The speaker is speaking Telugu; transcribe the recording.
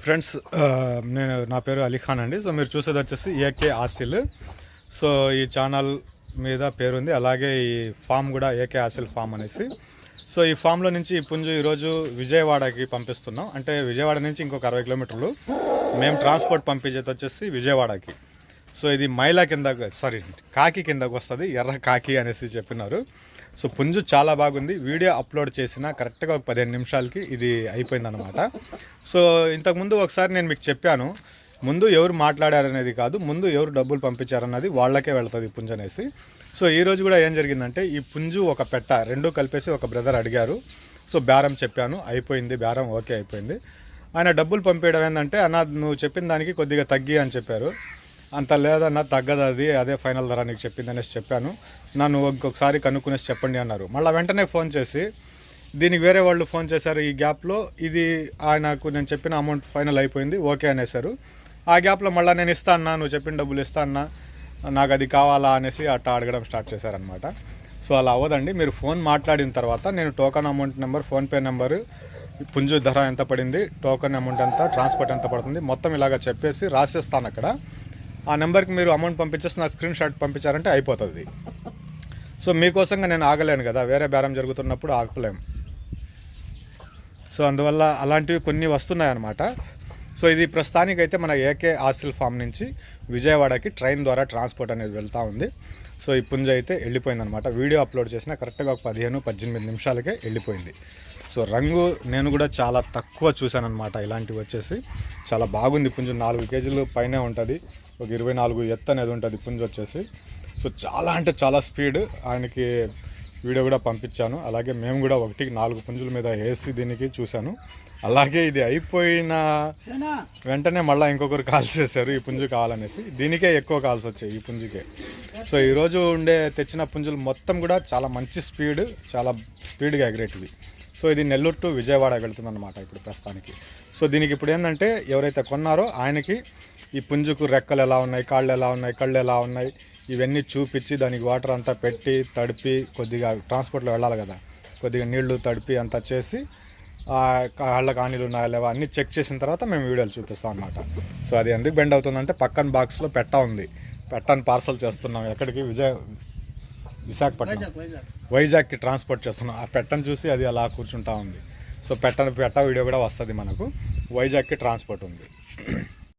ఫ్రెండ్స్ uh, నేను నా పేరు అలీఖాన్ అండి. సో మీరు చూసేది వచ్చేసి ఏకే ఆసిల్. సో ఈ ఛానల్ మీద పేరుంది. అలాగే ఈ ఫామ్ కూడా ఏకే ఆసిల్ ఫామ్ అనేసి. సో ఈ ఫామ్లో నుంచి ఈ పుంజు ఈరోజు విజయవాడకి పంపిస్తున్నాం. అంటే విజయవాడ నుంచి ఇంకొక అరవై కిలోమీటర్లు. మేము ట్రాన్స్పోర్ట్ పంపించేది వచ్చేసి విజయవాడకి. సో ఇది మైలా కింద సారీ కాకి కిందకు వస్తుంది ఎర్ర కాకి అనేసి చెప్పినారు. సో పుంజు చాలా బాగుంది. వీడియో అప్లోడ్ చేసిన కరెక్ట్గా ఒక పదిహేను నిమిషాలకి ఇది అయిపోయిందనమాట సో ఇంతకుముందు ఒకసారి నేను మీకు చెప్పాను ముందు ఎవరు మాట్లాడారనేది కాదు ముందు ఎవరు డబ్బులు పంపించారన్నది వాళ్ళకే వెళ్తుంది పుంజు అనేసి. సో ఈ రోజు కూడా ఏం జరిగిందంటే ఈ పుంజు ఒక పెట్ట రెండు కలిపేసి ఒక బ్రదర్ అడిగారు. సో బేరం చెప్పాను అయిపోయింది బేరం ఓకే అయిపోయింది. ఆయన డబ్బులు పంపించడం ఏంటంటే అన్న నువ్వు చెప్పిన దానికి కొద్దిగా తగ్గి అని చెప్పారు. అంత లేదన్న తగ్గదు అది అదే ఫైనల్ ధర నీకు చెప్పింది అనేసి చెప్పాను. నన్ను ఇంకొకసారి కనుక్కునేసి చెప్పండి అన్నారు. మళ్ళీ వెంటనే ఫోన్ చేసి దీనికి వేరే వాళ్ళు ఫోన్ చేశారు ఈ గ్యాప్లో ఇది ఆయనకు నేను చెప్పిన అమౌంట్ ఫైనల్ అయిపోయింది ఓకే అనేసారు ఆ గ్యాప్లో మళ్ళీ నేను ఇస్తా అన్నా నువ్వు చెప్పిన డబ్బులు ఇస్తా అన్నా నాకు అది కావాలా అనేసి అట్లా అడగడం స్టార్ట్ చేశారనమాట సో అలా అవ్వదండి. మీరు ఫోన్ మాట్లాడిన తర్వాత నేను token amount number PhonePe number పుంజు ధర ఎంత పడింది టోకన్ అమౌంట్ ఎంత ట్రాన్స్పోర్ట్ ఎంత పడుతుంది మొత్తం ఇలాగ చెప్పేసి రాసేస్తాను అక్కడ. ఆ నెంబర్కి మీరు అమౌంట్ పంపించేసి నా స్క్రీన్ షాట్ పంపించారంటే అయిపోతుంది. సో మీకోసంగా నేను ఆగలేను కదా వేరే బేరం జరుగుతున్నప్పుడు ఆగలేం. సో అందువల్ల అలాంటివి కొన్ని వస్తున్నాయన్నమాట. సో ఇది ప్రస్తుతానికైతే మన ఏకే ఆసిల్ ఫామ్ నుంచి విజయవాడకి ట్రైన్ ద్వారా ట్రాన్స్పోర్ట్ అనేది వెళ్తూ ఉంది. సో ఈ పుంజ అయితే వెళ్ళిపోయిందనమాట వీడియో అప్లోడ్ చేసిన కరెక్ట్గా ఒక పదిహేను పద్దెనిమిది నిమిషాలకే వెళ్ళిపోయింది. సో రంగు నేను కూడా చాలా తక్కువ చూశాను అనమాట ఇలాంటివి వచ్చేసి చాలా బాగుంది పుంజు నాలుగు కేజీలు పైనే ఉంటుంది. ఒక ఇరవై నాలుగు ఎత్తు అనేది ఉంటుంది పుంజు వచ్చేసి. సో చాలా అంటే చాలా స్పీడ్ ఆయనకి వీడియో కూడా పంపించాను. అలాగే మేము కూడా ఒకటికి నాలుగు పుంజుల మీద వేసి దీనికి చూశాను. అలాగే ఇది అయిపోయిన వెంటనే మళ్ళీ ఇంకొకరు కాల్ చేశారు ఈ పుంజు కావాలనేసి. దీనికే ఎక్కువ కాల్స్ వచ్చాయి ఈ పుంజుకే. సో ఈరోజు ఉండే తెచ్చిన పుంజులు మొత్తం కూడా చాలా మంచి స్పీడ్ చాలా స్పీడ్గా ఎగరేటివి. సో ఇది నెల్లూరు టు విజయవాడ వెళ్తుందన్నమాట ఇప్పుడు ప్రస్తుతానికి. సో దీనికి ఇప్పుడు ఏంటంటే ఎవరైతే కొన్నారో ఆయనకి ఈ పుంజుకు రెక్కలు ఎలా ఉన్నాయి కాళ్ళు ఎలా ఉన్నాయి కళ్ళు ఎలా ఉన్నాయి ఇవన్నీ చూపించి దానికి వాటర్ అంతా పెట్టి తడిపి కొద్దిగా ట్రాన్స్పోర్ట్లో వెళ్ళాలి కదా. కొద్దిగా నీళ్ళు తడిపి అంతా చేసి కాళ్ళ కానీలు ఉన్నాయా లేవా అన్నీ చెక్ చేసిన తర్వాత మేము వీడియోలు చూపిస్తాం అనమాట సో అది ఎందుకు బెండ్ అవుతుందంటే పక్కన బాక్స్లో పెట్ట ఉంది. పెట్టని పార్సల్ చేస్తున్నాం. ఎక్కడికి? విజయ విశాఖపట్నం. వైజాగ్కి ట్రాన్స్పోర్ట్ చేస్తున్నాం. ఆ పెట్టను చూసి అది అలా కూర్చుంటా ఉంది. సో పెట్టని పెట్ట వీడియో కూడా వస్తుంది మనకు. వైజాగ్కి ట్రాన్స్పోర్ట్ ఉంది.